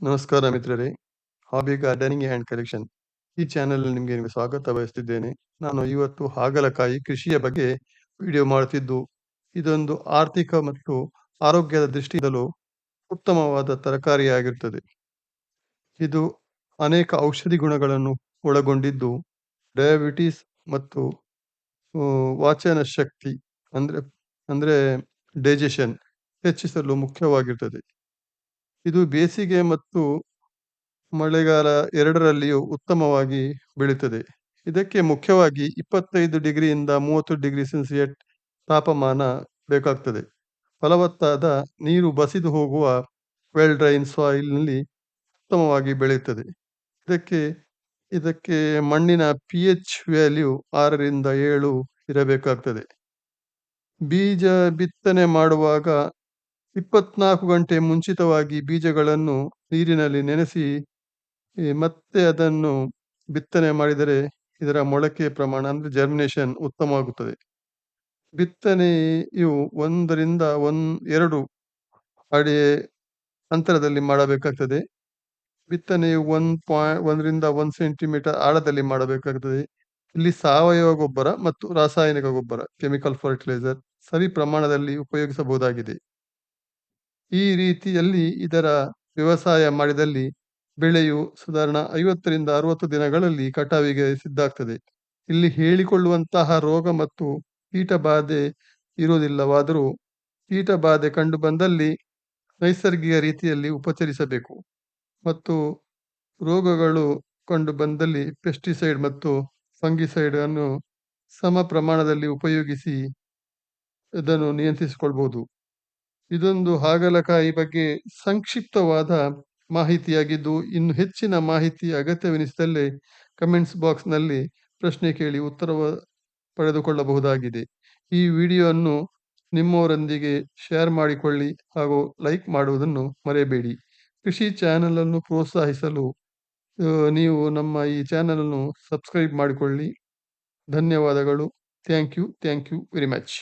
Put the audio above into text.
ನಮಸ್ಕಾರ ಮಿತ್ರರೇ. Hobby gardening and collection. ಈ ಚಾನೆಲ್ ನಿಮಗೆ ಸ್ವಾಗತ ಬಯಸ್ತಿದ್ದೇನೆ. ನಾನು ಇವತ್ತು ಹಾಗಲಕಾಯಿ ಕೃಷಿಯ ಬಗ್ಗೆ ವಿಡಿಯೋ ಮಾಡುತ್ತಿದ್ದು ಇದೊಂದು ಆರ್ಥಿಕ ಮತ್ತು ಆರೋಗ್ಯದ ದೃಷ್ಟಿಯಿಂದಲೂ ಉತ್ತಮವಾದ ತರಕಾರಿಯಾಗಿರುತ್ತದೆ. ಇದು ಅನೇಕ ಔಷಧಿ ಗುಣಗಳನ್ನು ಒಳಗೊಂಡಿದ್ದು, ಡಯಾಬಿಟಿಸ್ ಮತ್ತು ವಾಚನ ಶಕ್ತಿ ಅಂದ್ರೆ ಅಂದ್ರೆ ಡೈಜೆಷನ್ ಹೆಚ್ಚಿಸಲು ಮುಖ್ಯವಾಗಿರ್ತದೆ. ಇದು ಬೇಸಿಗೆ ಮತ್ತು ಮಳೆಗಾಲ ಎರಡರಲ್ಲಿಯೂ ಉತ್ತಮವಾಗಿ ಬೆಳೆಯುತ್ತದೆ ಇದಕ್ಕೆ ಮುಖ್ಯವಾಗಿ ಇಪ್ಪತ್ತೈದು ಡಿಗ್ರಿಯಿಂದ ಮೂವತ್ತು ಡಿಗ್ರಿ ಸೆಲ್ಸಿಯಟ್ ತಾಪಮಾನ ಬೇಕಾಗ್ತದೆ. ಫಲವತ್ತಾದ ನೀರು ಬಸಿದು ಹೋಗುವ ವೆಲ್ ಡ್ರೈನ್ ಸಾಯಿಲ್ನಲ್ಲಿ ಉತ್ತಮವಾಗಿ ಬೆಳೆಯುತ್ತದೆ. ಇದಕ್ಕೆ ಇದಕ್ಕೆ ಮಣ್ಣಿನ ಪಿ ಎಚ್ ವ್ಯಾಲ್ಯೂ ಆರರಿಂದ ಏಳು ಇರಬೇಕಾಗ್ತದೆ. ಬೀಜ ಬಿತ್ತನೆ ಮಾಡುವಾಗ ಇಪ್ಪತ್ನಾಲ್ಕು ಗಂಟೆ ಮುಂಚಿತವಾಗಿ ಬೀಜಗಳನ್ನು ನೀರಿನಲ್ಲಿ ನೆನೆಸಿ ಮತ್ತೆ ಅದನ್ನು ಬಿತ್ತನೆ ಮಾಡಿದರೆ ಇದರ ಮೊಳಕೆ ಪ್ರಮಾಣ ಅಂದರೆ ಜರ್ಮಿನೇಷನ್ ಉತ್ತಮವಾಗುತ್ತದೆ. ಬಿತ್ತನೆಯು ಒಂದರಿಂದ ಒಂದ್ ಎರಡು ಅಡಿ ಅಂತರದಲ್ಲಿ ಮಾಡಬೇಕಾಗ್ತದೆ. ಬಿತ್ತನೆಯು ಒನ್ ಪಾಯಿಂಟ್, ಒಂದರಿಂದ ಒಂದು ಸೆಂಟಿಮೀಟರ್ ಆಳದಲ್ಲಿ ಮಾಡಬೇಕಾಗ್ತದೆ. ಇಲ್ಲಿ ಸಾವಯವ ಗೊಬ್ಬರ ಮತ್ತು ರಾಸಾಯನಿಕ ಗೊಬ್ಬರ, ಕೆಮಿಕಲ್ ಫರ್ಟಿಲೈಸರ್ ಸರಿ ಪ್ರಮಾಣದಲ್ಲಿ ಉಪಯೋಗಿಸಬಹುದಾಗಿದೆ. ಈ ರೀತಿಯಲ್ಲಿ ಇದರ ವ್ಯವಸಾಯ ಮಾಡಿದಲ್ಲಿ ಬೆಳೆಯು ಸಾಧಾರಣ ಐವತ್ತರಿಂದ ಅರವತ್ತು ದಿನಗಳಲ್ಲಿ ಕಟಾವಿಗೆ ಸಿದ್ಧಾಗ್ತದೆ. ಇಲ್ಲಿ ಹೇಳಿಕೊಳ್ಳುವಂತಹ ರೋಗ ಮತ್ತು ಕೀಟ ಬಾಧೆ ಇರುವುದಿಲ್ಲವಾದರೂ ಕೀಟ ಬಾಧೆ ಕಂಡು ಬಂದಲ್ಲಿ ನೈಸರ್ಗಿಕ ರೀತಿಯಲ್ಲಿ ಉಪಚರಿಸಬೇಕು. ಮತ್ತು ರೋಗಗಳು ಕಂಡು ಬಂದಲ್ಲಿ ಪೆಸ್ಟಿಸೈಡ್ ಮತ್ತು ಫಂಗಿಸೈಡ್ ಅನ್ನು ಸಮ ಪ್ರಮಾಣದಲ್ಲಿ ಉಪಯೋಗಿಸಿ ಇದನ್ನು ನಿಯಂತ್ರಿಸಿಕೊಳ್ಬಹುದು ಇದೊಂದು ಹಾಗಲಕಾಯಿ ಬಗ್ಗೆ ಸಂಕ್ಷಿಪ್ತವಾದ ಮಾಹಿತಿಯಾಗಿದ್ದು, ಇನ್ನು ಹೆಚ್ಚಿನ ಮಾಹಿತಿ ಅಗತ್ಯವೆನಿಸಿದಲ್ಲಿ ಕಮೆಂಟ್ಸ್ ಬಾಕ್ಸ್ನಲ್ಲಿ ಪ್ರಶ್ನೆ ಕೇಳಿ ಉತ್ತರ ಪಡೆದುಕೊಳ್ಳಬಹುದಾಗಿದೆ. ಈ ವಿಡಿಯೋವನ್ನು ನಿಮ್ಮವರೊಂದಿಗೆ ಶೇರ್ ಮಾಡಿಕೊಳ್ಳಿ ಹಾಗೂ ಲೈಕ್ ಮಾಡುವುದನ್ನು ಮರೆಯಬೇಡಿ. ಕೃಷಿ ಚಾನೆಲ್ ಅನ್ನು ಪ್ರೋತ್ಸಾಹಿಸಲು ನೀವು ನಮ್ಮ ಈ ಚಾನೆಲ್ ಅನ್ನು ಸಬ್ಸ್ಕ್ರೈಬ್ ಮಾಡಿಕೊಳ್ಳಿ. ಧನ್ಯವಾದಗಳು. Thank you. Thank you very much.